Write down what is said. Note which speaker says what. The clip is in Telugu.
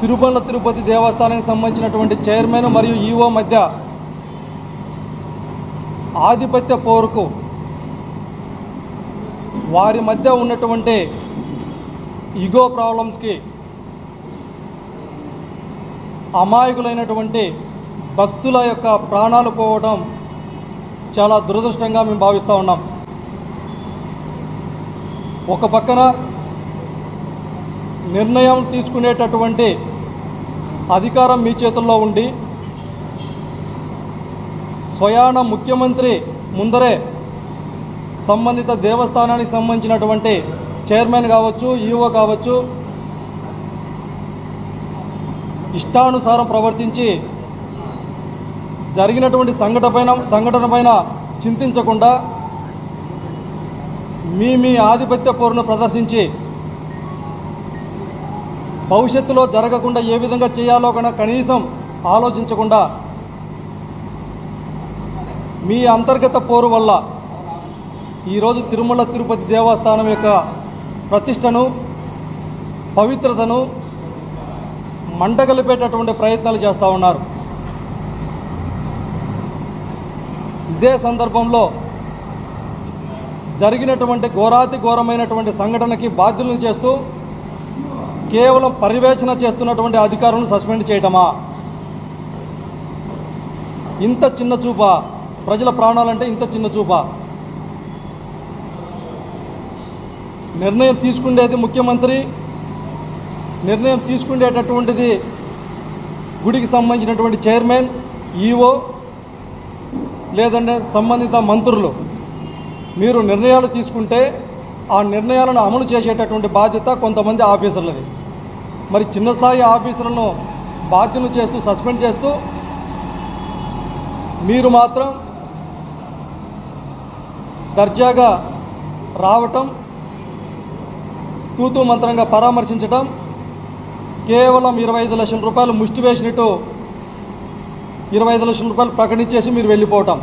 Speaker 1: తిరుమల తిరుపతి దేవస్థానానికి సంబంధించినటువంటి చైర్మన్ మరియు ఈఓ మధ్య ఆధిపత్య పోరుకు వారి మధ్య ఉన్నటువంటి ఇగో ప్రాబ్లమ్స్కి అమాయకులైనటువంటి భక్తుల యొక్క ప్రాణాలు పోవడం చాలా దురదృష్టంగా మేము భావిస్తూ ఉన్నాం. ఒక పక్కన నిర్ణయం తీసుకునేటటువంటి అధికారం మీ చేతుల్లో ఉండి స్వయాన ముఖ్యమంత్రి ముందరే సంబంధిత దేవస్థానానికి సంబంధించినటువంటి చైర్మన్ కావచ్చు ఈఓ కావచ్చు ఇష్టానుసారం ప్రవర్తించి జరిగినటువంటి సంఘటన పైన సంఘటన పైన చింతించకుండా మీ మీ ఆధిపత్య పోరును ప్రదర్శించి భవిష్యత్తులో జరగకుండా ఏ విధంగా చేయాలో కన్నా కనీసం ఆలోచించకుండా మీ అంతర్గత పోరు వల్ల ఈరోజు తిరుమల తిరుపతి దేవస్థానం యొక్క ప్రతిష్టను పవిత్రతను మంటగలిపేటటువంటి ప్రయత్నాలు చేస్తూ ఉన్నారు. ఇదే సందర్భంలో జరిగినటువంటి ఘోరాతి ఘోరమైనటువంటి సంఘటనకి బాధ్యులను చేస్తూ కేవలం పర్యవేక్షణ చేస్తున్నటువంటి అధికారులను సస్పెండ్ చేయటమా? ఇంత చిన్న చూప ప్రజల ప్రాణాలంటే ఇంత చిన్న చూప. నిర్ణయం తీసుకునేది ముఖ్యమంత్రి నిర్ణయం తీసుకునేటటువంటిది గుడికి సంబంధించినటువంటి చైర్మన్ ఈఓ లేదంటే సంబంధిత మంత్రులు. మీరు నిర్ణయాలు తీసుకుంటే ఆ నిర్ణయాలను అమలు చేసేటటువంటి బాధ్యత కొంతమంది ఆఫీసర్లది. మరి చిన్న స్థాయి ఆఫీసర్లను బాధ్యులను చేస్తూ సస్పెండ్ చేస్తూ మీరు మాత్రం దర్జాగా రావటం తూతూ మంత్రంగా పరామర్శించటం కేవలం ఇరవై ఐదు లక్షల రూపాయలు ముష్టి వేసినట్టు ఇరవై ఐదు లక్షల రూపాయలు ప్రకటించేసి మీరు వెళ్ళిపోవటం.